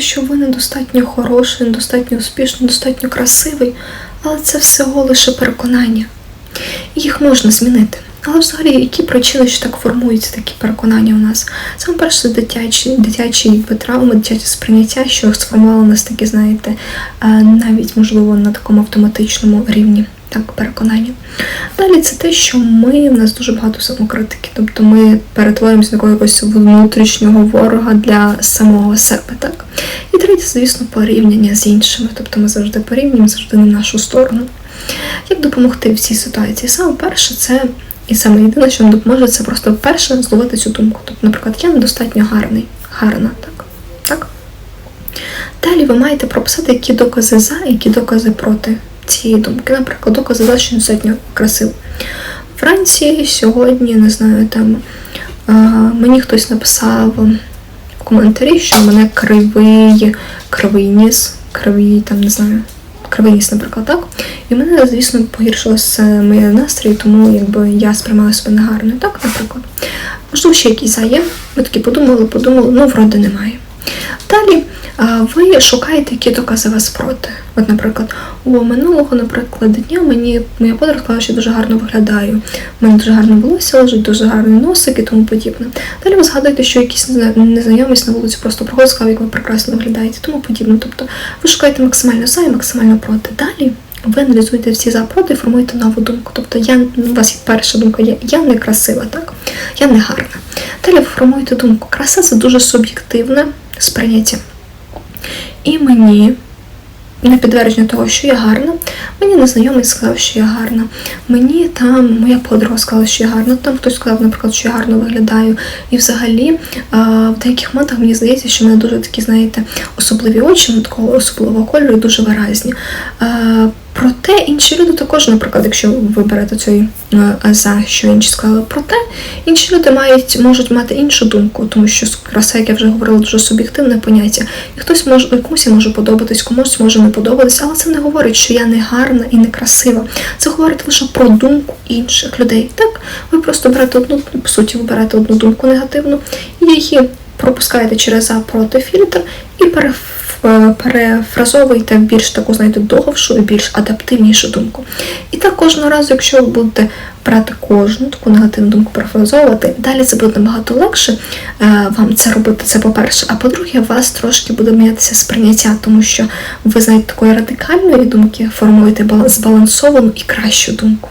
що ви недостатньо хороший, недостатньо успішний, недостатньо красивий, але це всього лише переконання. Їх можна змінити. Але взагалі, які причини, що так формуються такі переконання у нас? Саме перше, дитячі, дитячі травми, дитяче сприйняття, що сформувало нас такі, знаєте, е, навіть можливо на такому автоматичному рівні. Так, переконання. Далі це те, що ми, в нас дуже багато самокритики, тобто ми перетворюємося на якогось внутрішнього ворога для самого себе. так? І третє, звісно, порівняння з іншими. Тобто ми завжди порівнюємо, завжди на нашу сторону. Як допомогти в цій ситуації? Саме перше, це і саме єдине, що нам допоможе, це просто перше зловити цю думку. Тобто, наприклад, я недостатньо гарний, гарна, так? так? Далі ви маєте прописати, які докази за, які докази проти цієї думки. Наприклад, докази за, що недостатньо красиво. Вранці сьогодні, не знаю, там а, мені хтось написав в коментарі, що в мене кривий, кривий ніс, кривий, там, не знаю кривий ніс, наприклад, так. І в мене, звісно, погіршилося моє настрій, тому якби я сприймала себе негарно, так, наприклад. Можливо, ще якісь є. Ми такі подумали, подумали, ну, вроде немає. Далі ви шукаєте, які докази вас проти. От, наприклад, у минулого, наприклад, дня мені моя подруга сказала, що я дуже гарно виглядаю. У мене дуже гарне волосся лежить, дуже гарний носик і тому подібне. Далі ви згадуєте, що якийсь незнайомець на вулиці просто проходить, сказав, як ви прекрасно виглядаєте, тому подібне. Тобто ви шукаєте максимально за і максимально проти. Далі. Ви аналізуєте всі за проти і формуєте нову думку. Тобто я, у вас є перша думка є я не красива, так? Я не гарна. Далі ви формуєте думку. Краса це дуже суб'єктивне сприйняття. І мені, на підтвердження того, що я гарна, мені незнайомий сказав, що я гарна. Мені там моя подруга сказала, що я гарна, там хтось сказав, наприклад, що я гарно виглядаю. І взагалі в деяких моментах мені здається, що в мене дуже такі, знаєте, особливі очі, такого особливого кольору і дуже виразні. Проте інші люди також, наприклад, якщо ви берете цей е, за що інші сказали, проте інші люди мають можуть мати іншу думку, тому що краса, як я вже говорила, дуже суб'єктивне поняття. І хтось може комусь може подобатись, комусь може не подобатись, але це не говорить, що я не гарна і не красива. Це говорить лише про думку інших людей. Так, ви просто берете одну, по суті, ви берете одну думку негативну і її пропускаєте через за проти фільтр і переф. Е, перефразовуйте більш таку, знаєте, довшу і більш адаптивнішу думку. І так кожного разу, якщо ви будете брати кожну таку негативну думку, перефразовувати, далі це буде набагато легше е, вам це робити, це по-перше. А по-друге, у вас трошки буде мінятися сприйняття, тому що ви знаєте такої радикальної думки формуєте збалансовану і кращу думку.